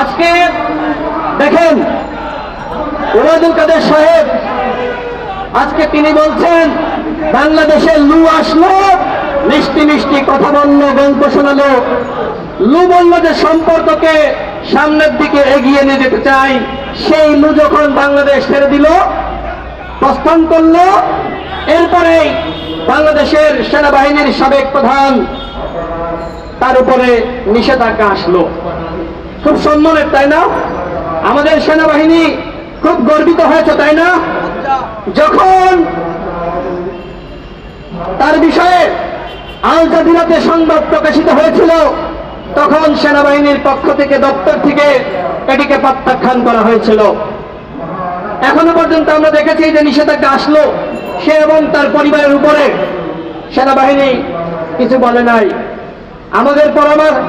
আজকে দেখেন ওবায়দুল কাদের সাহেব, আজকে তিনি বলছেন বাংলাদেশে লু আসলো, মিষ্টি মিষ্টি কথা বলল, গল্প শোনালো। লু বলল যে সম্পর্ককে সামনের দিকে এগিয়ে নিয়ে যেতে চাই। সেই লু যখন বাংলাদেশ ছেড়ে দিল, প্রস্থান করল এরপরেই বাংলাদেশের সেনাবাহিনীর সাবেক প্রধান, তার উপরে নিষেধাজ্ঞা আসলো। খুব সম্মানের, তাই না? আমাদের সেনাবাহিনী খুব গর্বিত হয়েছে, তাই না? যখন তার বিষয়ে আল জাজিরাতে সংবাদ প্রকাশিত হয়েছিল, তখন সেনাবাহিনীর পক্ষ থেকে, দপ্তর থেকে এটিকে প্রত্যাখ্যান করা হয়েছিল। এখনও পর্যন্ত আমরা দেখেছি যে নিষেধাজ্ঞা আসলো, সে এবং তার পরিবারের উপরে। সেনাবাহিনী কিছু বলে নাই। আমাদের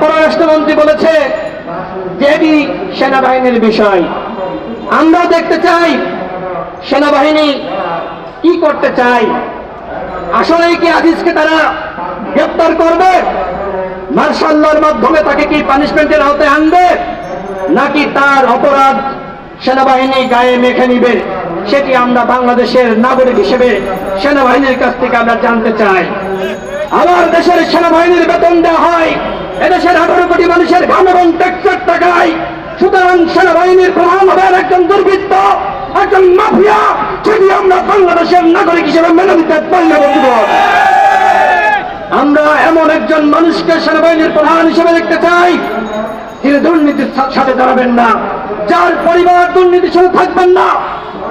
পররাষ্ট্রমন্ত্রী বলেছে যে এটি সেনাবাহিনীর বিষয়। আমরা দেখতে চাই সেনাবাহিনী কি করতে চাই আসলে কি আজিজকে তারা গ্রেপ্তার করবে? মার্শাল্লার মাধ্যমে তাকে কি পানিশমেন্টের আওতায় আনবে? নাকি তার অপরাধ সেনাবাহিনী গায়ে মেখে নিবে? সেটি আমরা বাংলাদেশের নাগরিক হিসেবে সেনাবাহিনীর কাছ থেকে আমরা জানতে চাই। আমার দেশের সেনাবাহিনীর বেতন দেওয়া হয় এদেশের আঠারো কোটি মানুষের ঘাম এবং ট্যাক্সের টাকায় সুতরাং সেনাবাহিনীর প্রধান হবেন একজন দুর্বৃত্ত, একজন মাফিয়া সেটি আমরা বাংলাদেশের নাগরিক হিসেবে মেনে নিতে পারি না। আমরা এমন একজন মানুষকে সেনাবাহিনীর প্রধান হিসেবে দেখতে চাই, তিনি দুর্নীতির সাথে দাঁড়াবেন না, যার পরিবার দুর্নীতির সাথে থাকবেন না,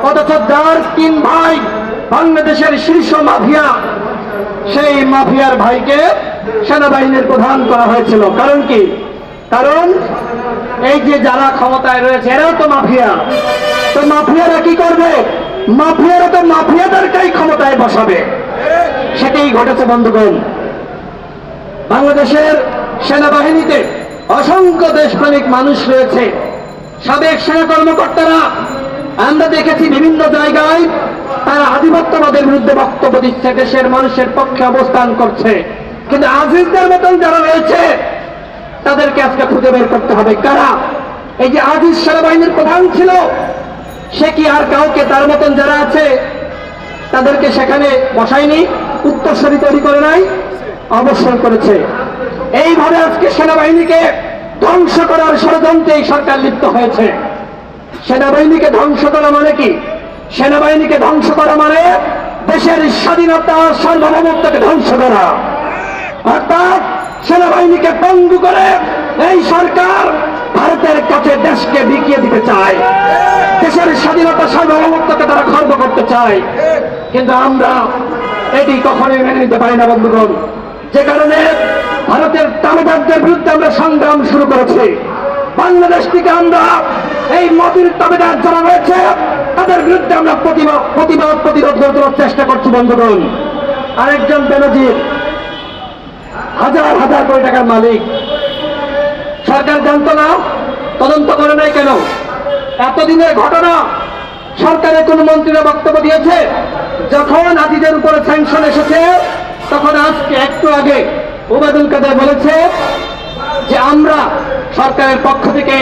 অথচ যার তিন ভাই বাংলাদেশের শীর্ষ মাফিয়া সেই মাফিয়ার ভাইকে সেনাবাহিনীর প্রধান করা হয়েছিল। কারণ কি? কারণ এই যে যারা ক্ষমতায় রয়েছে, এরাও তো মাফিয়া। তো মাফিয়ারা কি করবে? মাফিয়ারা তো মাফিয়াদেরকেই ক্ষমতায় বসাবে। সেটাই ঘটেছে, বন্ধুগণ। বাংলাদেশের সেনাবাহিনীতে অসংখ্য দেশপ্রেমিক মানুষ রয়েছে। সাবেক সেনা কর্মকর্তারা আমরা দেখেছি বিভিন্ন জায়গায় তারা আধিপত্যবাদের বিরুদ্ধে বক্তব্য দিচ্ছে, দেশের মানুষের পক্ষে অবস্থান করছে। কিন্তু আজিজদের মতন যারা রয়েছে, তাদেরকে আজকে খুঁজে বের করতে হবে। কারা? এই যে আজিজ সেনাবাহিনীর প্রধান ছিল, সে কি আর কাউকে তার মতন যারা আছে, তাদেরকে সেখানে বসায়নি, উত্তরসূরি তৈরি করে নাই অবশ্যই করেছে? এইভাবে আজকে সেনাবাহিনীকে ধ্বংস করার ষড়যন্ত্রে এই সরকার লিপ্ত হয়েছে। সেনাবাহিনীকে ধ্বংস করা মানে কি? সেনাবাহিনীকে ধ্বংস করা মানে দেশের স্বাধীনতা সার্বভৌমত্বকে ধ্বংস করা। অর্থাৎ সেনাবাহিনীকে পঙ্গু করে এই সরকার ভারতের কাছে দেশকে বিকিয়ে দিতে চায়। দেশের স্বাধীনতা সার্বভৌমত্বকে তারা খর্ব করতে চায়। কিন্তু আমরা এটি কখনোই মেনে নিতে পারি না, বন্ধুগণ। যে কারণে ভারতের তাবেদারদের বিরুদ্ধে আমরা সংগ্রাম শুরু করেছি। বাংলাদেশ থেকে আমরা এই মোদীর তাবেদার যারা রয়েছে, তাদের বিরুদ্ধে আমরা প্রতিবাদ প্রতিবাদ, প্রতিরোধ করে তোলার চেষ্টা করছি, বন্ধুগণ। আরেকজন বেনজির, হাজার হাজার কোটি টাকার মালিক। সরকার জানতো না, তদন্ত করে নাই কেন? এতদিনের ঘটনা সরকারের কোন মন্ত্রীরা বক্তব্য দিয়েছে, যখন আজিজের উপরে স্যাংশন এসেছে, তখন আজকে একটু আগে ওবায়দুল কাদের বলেছে যে আমরা সরকারের পক্ষ থেকে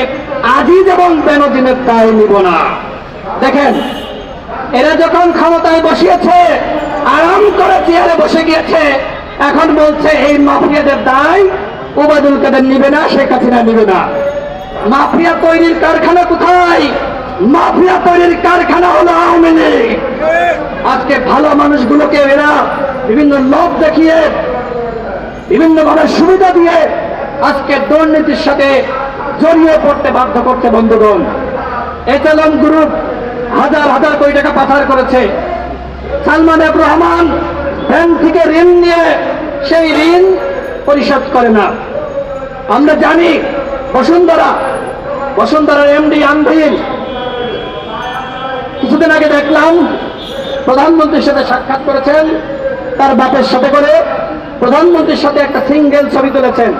আজিজ এবং বেনজিনের দায় নিব না। দেখেন, এরা যখন ক্ষমতায় বসিয়েছে, আরাম করে চেয়ারে বসে গিয়েছে, এখন বলছে এই মাফিয়াদের দায় ওবায়দুল কাদের নিবে না, শেখ হাসিনা নিবে না। মাফিয়া তৈরির কারখানা কোথায়? মাফিয়া তৈরির কারখানা হলো আওয়ামী লীগ। আজকে ভালো মানুষগুলোকে এরা বিভিন্ন লোভ দেখিয়ে বিভিন্ন ভাবে সুবিধা দিয়ে আজকে দুর্নীতির সাথে জড়িয়ে পড়তে বাধ্য করতে বন্ধুগণ। এচালন গ্রুপ হাজার হাজার কোটি টাকা পাচার করেছে। সালমান এফ রহমান ব্যাংক থেকে ঋণ নিয়ে সেই ঋণ পরিশোধ করে না। আমরা জানি বসুন্ধরা, বসুন্ধরার এমডি আনভিল কিছুদিন আগে দেখলাম প্রধানমন্ত্রীর সাথে সাক্ষাৎ করেছেন, তার বাপের সাথে করে প্রধানমন্ত্রীর সাথে একটা সিঙ্গেল ছবি তুলেছেন।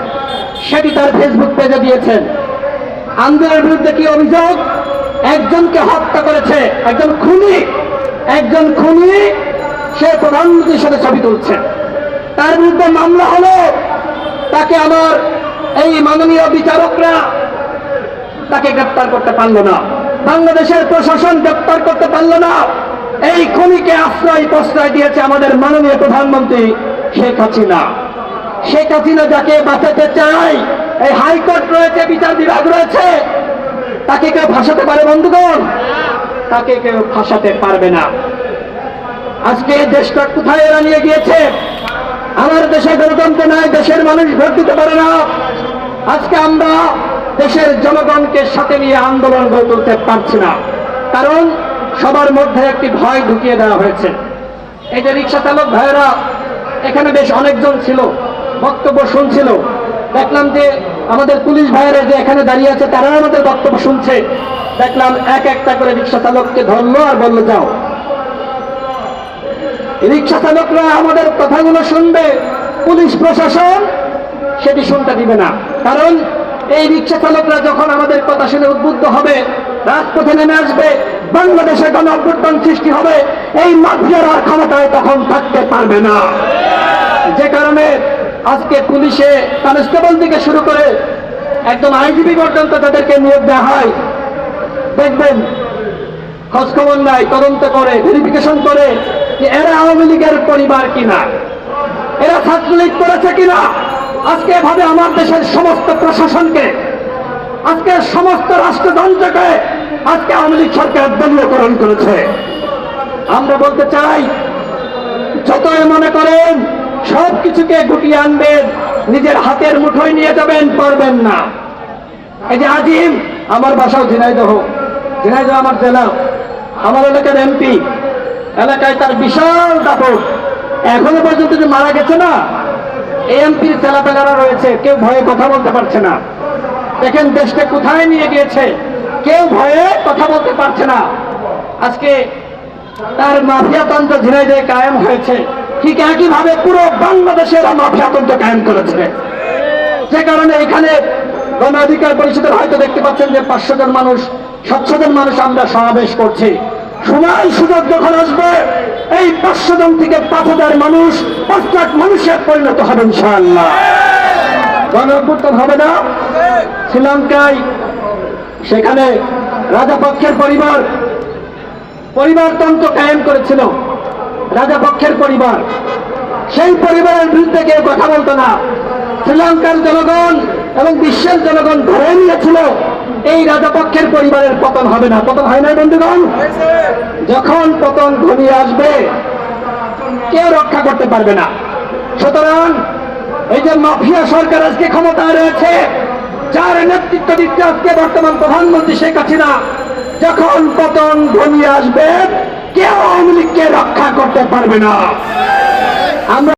সেটি তার ফেসবুক পেজে দিয়েছেন। আন্দোলনের বিরুদ্ধে কি অভিযোগ? একজনকে হত্যা করেছে, একজন খুনি একজন খুনি সে প্রধানমন্ত্রীর সাথে ছবি তুলছে। তার বিরুদ্ধে মামলা হলো, তাকে আমার এই মাননীয় বিচারকরা তাকে গ্রেপ্তার করতে পারল না। বাংলাদেশের প্রশাসন গ্রেপ্তার করতে পারল না। এই খুনিকে আশ্রয় প্রশ্রয় দিয়েছে আমাদের মাননীয় প্রধানমন্ত্রী শেখ হাসিনা। শেখ হাসিনা যাকে বাঁচাতে চায়, এই হাইকোর্ট রয়েছে, বিচার বিভাগ রয়েছে, তাকে কেউ ফাঁসাতে পারে বন্ধুগণ? তাকে কেউ ফাঁসাতে পারবে না। আজকে দেশটা কোথায় এরা নিয়ে গিয়েছে? আমার দেশে গণতন্ত্র নাই, দেশের মানুষ ভোট দিতে পারে না। আজকে আমরা দেশের জনগণকে সাথে নিয়ে আন্দোলন গড়ে তুলতে পারছি না। কারণ সবার মধ্যে একটি ভয় ঢুকিয়ে দেওয়া হয়েছে। এই যে রিক্সা চালক ভাইয়েরা, এখানে বেশ অনেকজন ছিল। বক্তব্য শুনছিল। দেখলাম যে আমাদের পুলিশ ভাইয়েরা যে এখানে দাঁড়িয়ে আছে, তারা আমাদের বক্তব্য শুনছে। দেখলাম এক একটা করে রিক্সা চালককে ধরলো আর বলল, যাও। রিক্সা চালকরা আমাদের কথাগুলো শুনবে, পুলিশ প্রশাসন সেটি শুনতে দিবে না। কারণ এই রিক্সা চালকরা যখন আমাদের কথা শুনে উদ্বুদ্ধ হবে, রাজপথে নেমে আসবে, বাংলাদেশে গণ অভ্যুত্থান সৃষ্টি হবে, এই মাফিয়ার ক্ষমতায় তখন থাকতে পারবে না। যে কারণে আজকে পুলিশে কনস্টেবল থেকে শুরু করে একদম আইজিপি পর্যন্ত তাদেরকে নিয়োগ দেওয়া হয়। দেখবেন, খোঁজখবর নাই, তদন্ত করে ভেরিফিকেশন করে যে এরা আওয়ামী লীগের পরিবার কিনা, এরা ছাত্রলীগ করেছে কিনা। আজকে এভাবে আমার দেশের সমস্ত প্রশাসনকে, আজকে সমস্ত রাষ্ট্রযন্ত্রকে আজকে আওয়ামী লীগ সরকার দলীয়করণ করেছে। আমরা বলতে চাই, যতই মনে করেন সব কিছুকে গুটিয়ে আনবেন নিজের হাতের মুঠোয় নিয়ে যাবেন, পারবেন না। এই যে আজিম, আমার বাসাও ঝিনাইদহ। ঝিনাইদহ আমার জেলা। আমার এলাকার এমপি। এলাকায় তার বিশাল দাপট। এখনও পর্যন্ত যে মারা গেছে না, এই এমপির ছেলেপেলারা রয়েছে, কেউ ভয়ে কথা বলতে পারছে না। দেখেন দেশটা কোথায় নিয়ে গিয়েছে, কেউ ভয়ে কথা বলতে পারছে না। আজকে তার মাফিয়াতন্ত্র ধীরে কায়েম হয়েছে। ঠিক একইভাবে পুরো বাংলাদেশের মাফিয়াতন্ত্র কায়েম করেছে। যে কারণে এখানে গণ অধিকার পরিষদের হয়তো দেখতে পাচ্ছেন যে পাঁচশো জন মানুষ, সাতশো জন মানুষ আমরা সমাবেশ করছি। সময়, সুযোগ যখন আসবে, এই পাঁচশো জন থেকে পাঁচ হাজার মানুষ পাঁচ মানুষের পরিণত হবে ইনশাআল্লাহ। গণ হবে না। শ্রীলঙ্কায় সেখানে রাজাপক্ষের পরিবার, পরিবারতন্ত্র কায়েম করেছিল। রাজাপক্ষের পরিবার। সেই পরিবারের বিরুদ্ধে কেউ কথা বলতো না। শ্রীলঙ্কার জনগণ এবং বিশ্বের জনগণ ধরে নিয়েছিল, এই রাজাপক্ষের পরিবারের পতন হবে না। পতন হয় না বন্ধুগণ? যখন পতন ঘনিয়ে আসবে, কেউ রক্ষা করতে পারবে না। সুতরাং এই যে মাফিয়া সরকার আজকে ক্ষমতায় রয়েছে, যার নেতৃত্ব দিচ্ছে আজকে বর্তমান প্রধানমন্ত্রী শেখ হাসিনা, যখন পতন ঘনিয়ে আসবে কেউ আওয়ামী লীগকে রক্ষা করতে পারবে না। আমরা